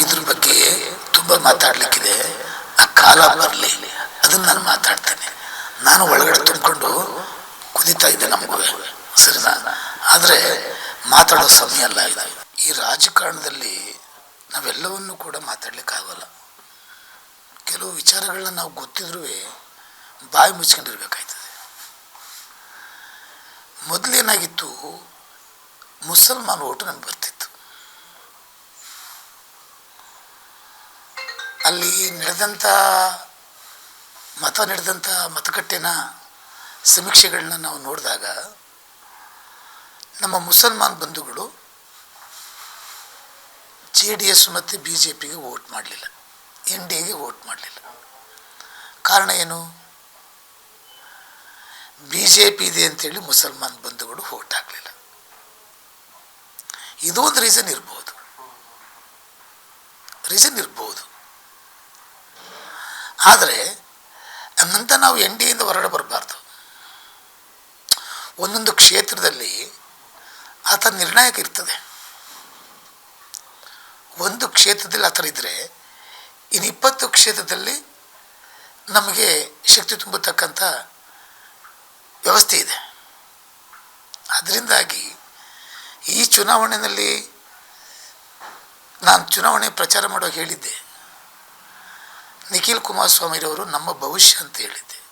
ಇದ್ರ ಬಗ್ಗೆ ತುಂಬ ಮಾತಾಡ್ಲಿಕ್ಕಿದೆ. ಆ ಕಾಲ ಬರಲಿ, ಅದನ್ನು ನಾನು ಮಾತಾಡ್ತೇನೆ. ನಾನು ಒಳಗಡೆ ತುಂಬಿಕೊಂಡು ಕುದಿತಾ ಇದ್ದೆ ನಮಗೂ, ಸರಿನಾ? ಆದರೆ ಮಾತಾಡೋ ಸಮಯ ಅಲ್ಲ ಇದೆ. ಈ ರಾಜಕಾರಣದಲ್ಲಿ ನಾವೆಲ್ಲವನ್ನೂ ಕೂಡ ಮಾತಾಡ್ಲಿಕ್ಕಾಗಲ್ಲ. ಕೆಲವು ವಿಚಾರಗಳನ್ನ ನಾವು ಗೊತ್ತಿದ್ರೂ ಬಾಯಿ ಮುಚ್ಕೊಂಡಿರ್ಬೇಕಾಯ್ತದೆ. ಮೊದಲೇನಾಗಿತ್ತು, ಮುಸಲ್ಮಾನ್ ಓಟು ನಮ್ಗೆ ಬರ್ತಿತ್ತು ಅಲ್ಲಿ ನಡೆದಂಥ ಮತ ನಡೆದಂಥ ಮತಗಟ್ಟೆನ ಸಮೀಕ್ಷೆಗಳನ್ನ ನಾವು ನೋಡಿದಾಗ ನಮ್ಮ ಮುಸಲ್ಮಾನ್ ಬಂಧುಗಳು ಜೆ ಡಿ ಎಸ್ ಮತ್ತು ಬಿ ಜೆ ಪಿಗೆ ವೋಟ್ ಮಾಡಲಿಲ್ಲ. ಎನ್ ಡಿ ಎಗೆ ವೋಟ್ ಮಾಡಲಿಲ್ಲ. ಕಾರಣ ಏನು? ಬಿ ಜೆ ಪಿ ಇದೆ ಅಂತೇಳಿ ಮುಸಲ್ಮಾನ್ ಬಂಧುಗಳು ವೋಟ್ ಹಾಕಲಿಲ್ಲ. ಇದೊಂದು ರೀಸನ್ ಇರ್ಬೋದು. ರೀಸನ್ ಇರ್ಬೋದು. ಆದರೆ ಹಂಗಂತ ನಾವು ಎನ್ ಡಿ ಎಯಿಂದ ಹೊರಡ ಬರಬಾರ್ದು. ಒಂದೊಂದು ಕ್ಷೇತ್ರದಲ್ಲಿ ಆತ ನಿರ್ಣಾಯಕ ಇರ್ತದೆ. ಒಂದು ಕ್ಷೇತ್ರದಲ್ಲಿ ಆ ಥರ ಇದ್ದರೆ ಇನ್ನು ಇಪ್ಪತ್ತು ಕ್ಷೇತ್ರದಲ್ಲಿ ನಮಗೆ ಶಕ್ತಿ ತುಂಬತಕ್ಕಂಥ ವ್ಯವಸ್ಥೆ ಇದೆ. ಅದರಿಂದಾಗಿ ಈ ಚುನಾವಣೆಯಲ್ಲಿ ನಾನು ಚುನಾವಣೆ ಪ್ರಚಾರ ಮಾಡೋ ಹೇಳಿದ್ದೆ. ನಿಖಿಲ್ ಕುಮಾರಸ್ವಾಮಿರವರು ನಮ್ಮ ಭವಿಷ್ಯ ಅಂತ ಹೇಳಿದ್ದೆ.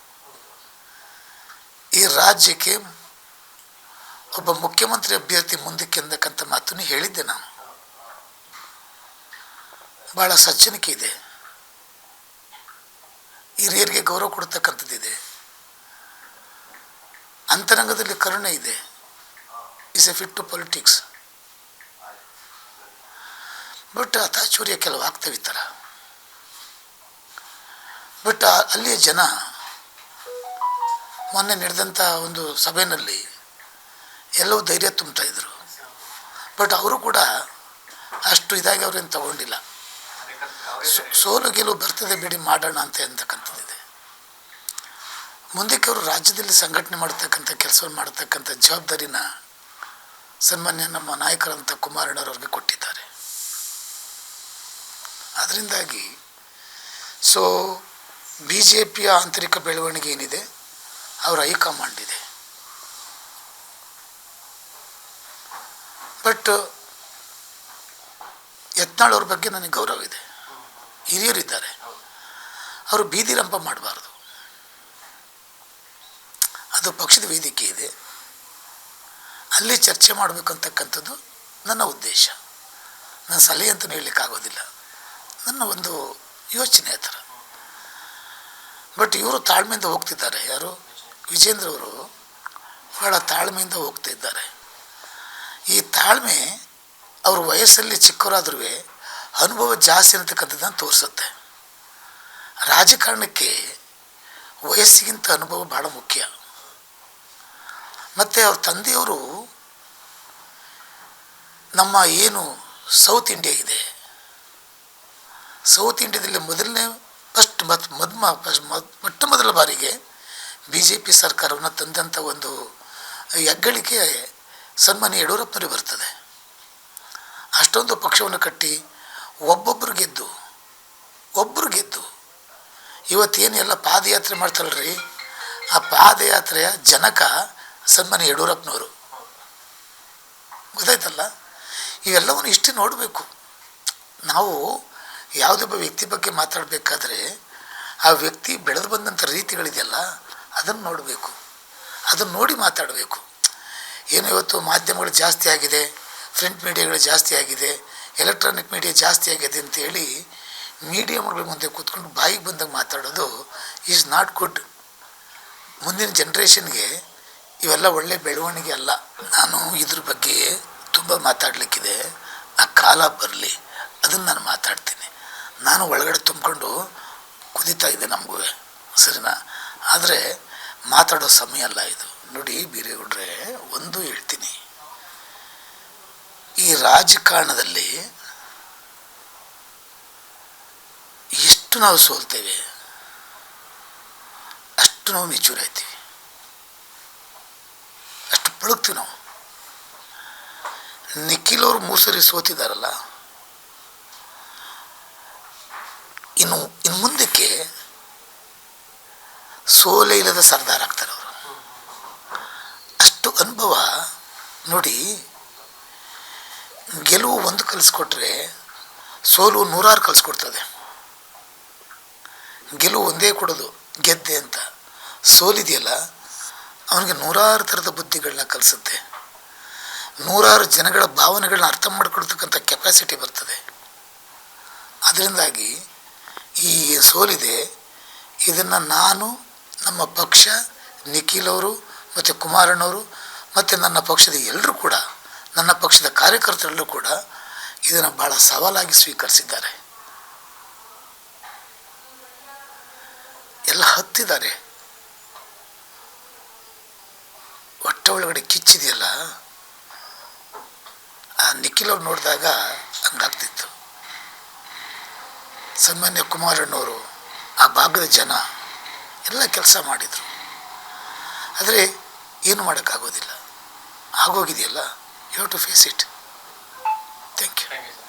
ಈ ರಾಜ್ಯಕ್ಕೆ ಒಬ್ಬ ಮುಖ್ಯಮಂತ್ರಿ ಅಭ್ಯರ್ಥಿ ಮುಂದಕ್ಕೆ ಎಂದಕ್ಕಂಥ ಮಾತನ್ನು ಹೇಳಿದ್ದೆ ನಾನು. ಭಾಳ ಸಜ್ಜನಿಕೆ ಇದೆ. ಹಿರಿಯರಿಗೆ ಗೌರವ ಕೊಡ್ತಕ್ಕಂಥದ್ದಿದೆ. ಅಂತರಂಗದಲ್ಲಿ ಕರುಣೆ ಇದೆ. Is a fit to politics but ಅಥಾಚೂರ್ಯ ಕೆಲವು ಆಗ್ತವೆ ಬಟ್ ಅಲ್ಲಿಯ ಜನ ಮೊನ್ನೆ ನಡೆದಂಥ ಒಂದು ಸಭೆಯಲ್ಲಿ ಎಲ್ಲವೂ ಧೈರ್ಯ ತುಂಬ್ತಾ ಇದ್ರು. ಬಟ್ ಅವರು ಕೂಡ ಅಷ್ಟು ಇದಾಗಿ ಅವ್ರೇನು ತಗೊಂಡಿಲ್ಲ. ಸೋಲು ಗೆಲುವು ಬರ್ತದೆ ಬಿಡಿ ಮಾಡೋಣ ಅಂತ ಅಂತಕ್ಕಂಥದ್ದಿದೆ ಮುಂದಕ್ಕೆ ಅವರು ರಾಜ್ಯದಲ್ಲಿ ಸಂಘಟನೆ ಮಾಡ್ತಕ್ಕಂಥ ಕೆಲಸವನ್ನು ಮಾಡ್ತಕ್ಕಂಥ ಜವಾಬ್ದಾರಿನ ಸನ್ಮಾನ್ಯ ನಮ್ಮ ನಾಯಕರಂಥ ಕುಮಾರಣ್ಣರವ್ರಿಗೆ ಕೊಟ್ಟಿದ್ದಾರೆ. ಅದರಿಂದಾಗಿ, ಸೊ ಬಿ ಜೆ ಪಿಯ ಆಂತರಿಕ ಬೆಳವಣಿಗೆ ಏನಿದೆ, ಅವರ ಹೈಕಮಾಂಡ್ ಇದೆ. ಬಟ್ ಯತ್ನಾಳ್ ಬಗ್ಗೆ ನನಗೆ ಗೌರವ ಇದೆ. ಹಿರಿಯರಿದ್ದಾರೆ. ಅವರು ಬೀದಿ ರಂಪ ಮಾಡಬಾರ್ದು. ಅದು ಪಕ್ಷದ ವೇದಿಕೆ ಇದೆ. ಅಲ್ಲಿ ಚರ್ಚೆ ಮಾಡಬೇಕಂತಕ್ಕಂಥದ್ದು ನನ್ನ ಉದ್ದೇಶ. ನನ್ನ ಸಲಹೆ ಅಂತಲೂ ಹೇಳಲಿಕ್ಕಾಗೋದಿಲ್ಲ. ನನ್ನ ಒಂದು ಯೋಚನೆ ಆ ಥರ. ಬಟ್ ಇವರು ತಾಳ್ಮೆಯಿಂದ ಹೋಗ್ತಿದ್ದಾರೆ. ಯಾರು? ವಿಜೇಂದ್ರ ಅವರು ಬಹಳ ತಾಳ್ಮೆಯಿಂದ ಹೋಗ್ತಿದ್ದಾರೆ ಈ ತಾಳ್ಮೆ ಅವ್ರ ವಯಸ್ಸಲ್ಲಿ ಚಿಕ್ಕವರಾದ್ರೂ ಅನುಭವ ಜಾಸ್ತಿ ಅನ್ನತಕ್ಕಂಥದ್ದನ್ನು ತೋರಿಸುತ್ತೆ. ರಾಜಕಾರಣಕ್ಕೆ ವಯಸ್ಸಿಗಿಂತ ಅನುಭವ ಭಾಳ ಮುಖ್ಯ. ಮತ್ತು ಅವ್ರ ತಂದೆಯವರು ನಮ್ಮ ಏನು ಸೌತ್ ಇಂಡಿಯಾ ಇದೆ. ಸೌತ್ ಇಂಡಿಯಾದಲ್ಲಿ ಮೊದಲನೇ ಫಸ್ಟ್ ಮತ್ ಮದ್ಮ ಮೊಟ್ಟ ಮೊದಲ ಬಾರಿಗೆ ಬಿ ಜೆ ಪಿ ಸರ್ಕಾರವನ್ನು ತಂದಂಥ ಒಂದು ಹೆಗ್ಗಳಿಕೆ ಸನ್ಮಾನ್ಯ ಯಡಿಯೂರಪ್ಪನಿಗೆ ಬರ್ತದೆ. ಅಷ್ಟೊಂದು ಪಕ್ಷವನ್ನು ಕಟ್ಟಿ ಒಬ್ಬೊಬ್ಬರು ಗೆದ್ದು ಒಬ್ಬರು ಗೆದ್ದು ಇವತ್ತೇನು ಎಲ್ಲ ಪಾದಯಾತ್ರೆ ಮಾಡ್ತಾರಲ್ರಿ? ಆ ಪಾದಯಾತ್ರೆಯ ಜನಕ ಸನ್ಮಾನ್ಯ ಯಡಿಯೂರಪ್ಪನವರು. ಗೊತ್ತಾಯ್ತಲ್ಲ? ಇವೆಲ್ಲವನ್ನು ಇಷ್ಟು ನೋಡಬೇಕು. ನಾವು ಯಾವುದೇ ಒಬ್ಬ ವ್ಯಕ್ತಿ ಬಗ್ಗೆ ಮಾತಾಡಬೇಕಾದ್ರೆ ಆ ವ್ಯಕ್ತಿ ಬೆಳೆದು ಬಂದಂಥ ರೀತಿಗಳಿದೆಯಲ್ಲ, ಅದನ್ನು ನೋಡಬೇಕು. ಅದನ್ನು ನೋಡಿ ಮಾತಾಡಬೇಕು. ಏನು ಇವತ್ತು ಮಾಧ್ಯಮಗಳು ಜಾಸ್ತಿ ಆಗಿದೆ ಪ್ರಿಂಟ್ ಮೀಡಿಯಾಗಳು ಜಾಸ್ತಿ ಆಗಿದೆ, ಎಲೆಕ್ಟ್ರಾನಿಕ್ ಮೀಡಿಯಾ ಜಾಸ್ತಿ ಆಗಿದೆ ಅಂತೇಳಿ ಮೀಡಿಯಮ್ಗಳ ಮುಂದೆ ಕೂತ್ಕೊಂಡು ಬಾಯಿಗೆ ಬಂದಾಗ ಮಾತಾಡೋದು ಈಸ್ ನಾಟ್ ಗುಡ್. ಮುಂದಿನ ಜನ್ರೇಷನ್ಗೆ ಇವೆಲ್ಲ ಒಳ್ಳೆ ಬೆಳವಣಿಗೆ ಅಲ್ಲ. ನಾನು ಇದ್ರ ಬಗ್ಗೆ ತುಂಬ ಮಾತಾಡಲಿಕ್ಕಿದೆ. ಆ ಕಾಲ ಬರಲಿ. ಅದನ್ನು ನಾನು ಮಾತಾಡ್ತೀನಿ. ನಾನು ಒಳಗಡೆ ತುಂಬಿಕೊಂಡು ಕುದಿತಾ ಇದೆ ನಮಗೂ ಸರಿನಾ ಆದರೆ ಮಾತಾಡೋ ಸಮಯ ಅಲ್ಲ ಇದು. ನೋಡಿ ಬೀರೇಗೌಡ್ರೆ, ಒಂದು ಹೇಳ್ತೀನಿ. ಈ ರಾಜಕಾರಣದಲ್ಲಿ ಎಷ್ಟು ನಾವು ಸೋಲ್ತೇವೆ, ಅಷ್ಟು ನಾವು ಮೆಚೂರ್ ಆಯ್ತೀವಿ. ಅಷ್ಟು ಪಳಗ್ತೀವಿ ನಾವು. ನಿಖಿಲ್ ಅವರು ಮೂರು ಸರಿ ಸೋತಿದ್ದಾರಲ್ಲ ಇನ್ನು ಇನ್ನು ಮುಂದಕ್ಕೆ ಸೋಲೆ ಇಲ್ಲದ ಸರ್ದಾರ್ ಆಗ್ತಾರೆ ಅವರು. ಅಷ್ಟು ಅನುಭವ ನೋಡಿ, ಗೆಲುವು ಒಂದು ಕಲಿಸ್ಕೊಟ್ರೆ ಸೋಲು ನೂರಾರು ಕಲಿಸ್ಕೊಡ್ತದೆ. ಗೆಲುವು ಒಂದೇ ಕೊಡೋದು, ಗೆದ್ದೆ ಅಂತ. ಸೋಲಿದೆಯಲ್ಲ, ಅವನಿಗೆ ನೂರಾರು ಥರದ ಬುದ್ಧಿಗಳನ್ನ ಕಲಿಸುತ್ತೆ. ನೂರಾರು ಜನಗಳ ಭಾವನೆಗಳನ್ನ ಅರ್ಥ ಮಾಡ್ಕೊಳ್ತಕ್ಕಂಥ ಕೆಪಾಸಿಟಿ ಬರ್ತದೆ. ಅದರಿಂದಾಗಿ ಈ ಸೋಲಿದೆ. ಇದನ್ನು ನಾನು, ನಮ್ಮ ಪಕ್ಷ, ನಿಖಿಲ್ ಅವರು, ಮತ್ತು ಕುಮಾರಣ್ಣವರು ಮತ್ತು ನನ್ನ ಪಕ್ಷದ ಎಲ್ಲರೂ ಕೂಡ, ನನ್ನ ಪಕ್ಷದ ಕಾರ್ಯಕರ್ತರೆಲ್ಲರೂ ಕೂಡ ಇದನ್ನು ಭಾಳ ಸವಾಲಾಗಿ ಸ್ವೀಕರಿಸಿದ್ದಾರೆ. ಎಲ್ಲ ಹತ್ತಿದ್ದಾರೆ. ಹೊಟ್ಟೆ ಒಳಗಡೆ ಕಿಚ್ಚಿದೆಯಲ್ಲ? ಆ ನಿಖಿಲ್ ಅವ್ರು ನೋಡಿದಾಗ ಹಂಗಾಗ್ತಿತ್ತು ಸಾಮಾನ್ಯ ಕುಮಾರಣ್ಣವರು, ಆ ಭಾಗದ ಜನ ಎಲ್ಲ ಕೆಲಸ ಮಾಡಿದರು. ಆದರೆ ಏನು ಮಾಡೋಕ್ಕಾಗೋದಿಲ್ಲ. ಆಗೋಗಿದೆಯಲ್ಲ? You have to face it thank you